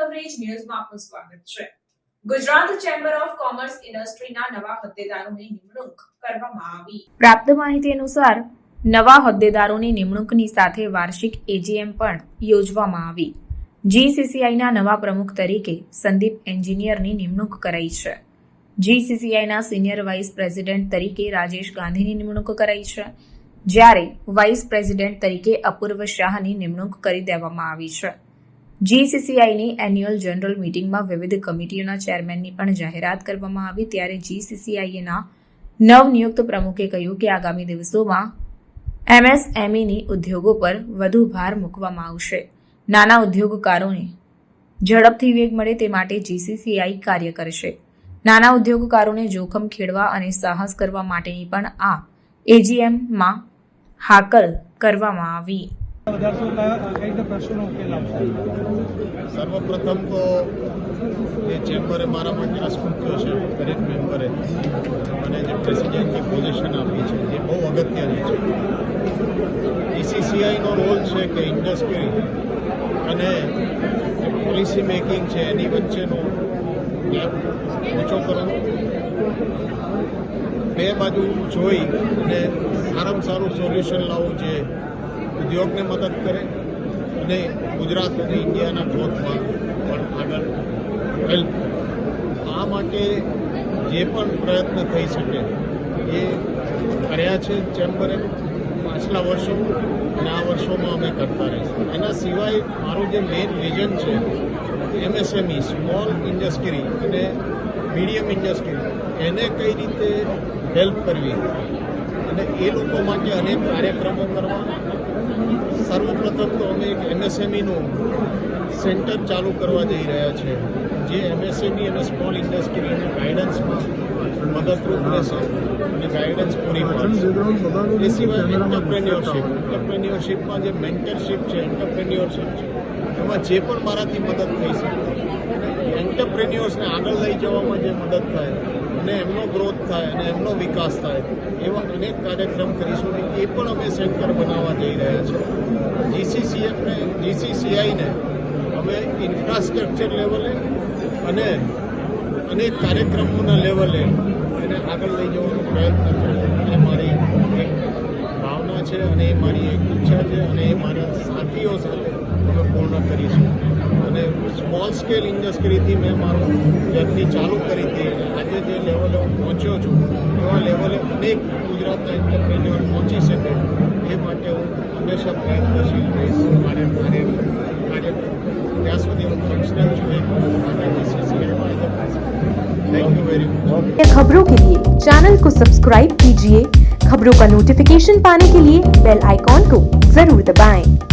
Coverage ન્યૂઝમાં આપનું સ્વાગત છે. પ્રાપ્ત માહિતી અનુસાર, નવા હોદ્દેદારોની નિમણૂકની સાથે વાર્ષિક એજીએમ પણ યોજવામાં આવી. જીસીસીઆઈના નવા પ્રમુખ તરીકે સંદીપ એન્જિનિયરની નિમણૂક કરાઈ છે. જીસીસીઆઈના સિનિયર વાઇસ પ્રેસિડેન્ટ તરીકે રાજેશ ગાંધીની નિમણૂક કરાઈ છે, જ્યારે વાઇસ પ્રેસિડેન્ટ તરીકે અપૂર્વ શાહની નિમણૂક કરી દેવામાં આવી છે. જીસીસીઆઈની એન્યુઅલ જનરલ મિટિંગમાં વિવિધ કમિટીઓના ચેરમેનની પણ જાહેરાત કરવામાં આવી. ત્યારે જીસીસીઆઈના નવનિયુક્ત પ્રમુખે કહ્યું કે આગામી દિવસોમાં એમએસએમઈની ઉદ્યોગો પર વધુ ભાર મૂકવામાં આવશે. નાના ઉદ્યોગકારોને ઝડપથી વેગ મળે તે માટે જીસીસીઆઈ કાર્ય કરશે. નાના ઉદ્યોગકારોને જોખમ ખેડવા અને સાહસ કરવા માટેની પણ આ એજીએમમાં હાકલ કરવામાં આવી. સર્વપ્રથમ તો એ ચેમ્બરે મારા માટે અસ્ફૂટ થયો છે, દરેક મેમ્બરે. મને જે પ્રેસિડેન્ટની પોઝિશન આપી છે, એ બહુ અગત્યની છે. ઈસીસીઆઈનો રોલ છે કે ઇન્ડસ્ટ્રી અને પોલિસી મેકિંગ છે, એની વચ્ચેનો ગેપ ઓછો કરવો બે બાજુ જોઈ અને સારામાં સારું સોલ્યુશન લાવવું જે ઉદ્યોગને મદદ કરે અને ગુજરાત અને ઇન્ડિયાના ગ્રોથમાં પણ આગળ હેલ્પ આ માટે જે પણ પ્રયત્ન થઈ શકે એ કર્યા છે ચેમ્બરે પાછલા વર્ષો અને આ વર્ષોમાં અમે કરતા રહીશું. એના સિવાય મારું જે મેઇન વિઝન છે એમએસએમઈ સ્મોલ ઇન્ડસ્ટ્રી અને મીડિયમ ઇન્ડસ્ટ્રી એને કઈ રીતે હેલ્પ કરવી? અને એ લોકો માટે અનેક કાર્યક્રમો કરવા સર્વપ્રથમ તો અમે એક એમએસએમઈનું સેન્ટર ચાલુ કરવા જઈ રહ્યા છે, જે એમએસએમઈ અને સ્મોલ ઇન્ડસ્ટ્રીને ગાઈડન્સમાં મદદરૂપ રહેશે અને ગાઈડન્સ પૂરી પડશે. એ સિવાય એન્ટરપ્રેન્યોરશિપ એન્ટરપ્રેન્યોરશિપમાં જે મેન્ટરશિપ છે એન્ટરપ્રેન્યોરશિપ છે, એમાં જે પણ મારાથી મદદ થઈ શકે એન્ટરપ્રેન્યોર્સને આગળ લઈ જવામાં જે મદદ થાય અને એમનો ગ્રોથ થાય અને એમનો વિકાસ થાય, એવા અનેક કાર્યક્રમ કરીશું એ પણ અમે સેન્ટર બનાવવા જઈ રહ્યા છીએ. જીસીસીએફને જીસીસીઆઈને અમે ઇન્ફ્રાસ્ટ્રક્ચર લેવલે અને અનેક કાર્યક્રમોના લેવલે એને આગળ લઈ જવાનો પ્રયત્ન કર્યો એ મારી એક ભાવના છે અને એ મારી એક ઈચ્છા છે અને એ મારા સાથીઓ સાથે અમે પૂર્ણ કરીશું. અને સ્મોલ સ્કેલ ઇન્ડસ્ટ્રીથી મેં મારું જર્ની ચાલુ કરી હતી અને આજે જે લેવલે હું પહોંચ્યો છું એવા લેવલે અનેક ગુજરાતના એન્ટરપ્રેન્યોર પહોંચી શકે એ માટે હું હંમેશા પ્રયત્નશીલ રહીશ મારે કાર્ય કાર્ય ત્યાં સુધી હું ફંક્શનલ છું એક માટે થેન્ક યુ વેરી મચ खबरों के लिए चैनल को सब्सक्राइब कीजिए खबरों का नोटिफिकेशन पाने के लिए बेल आइकॉन को जरूर दबाएं।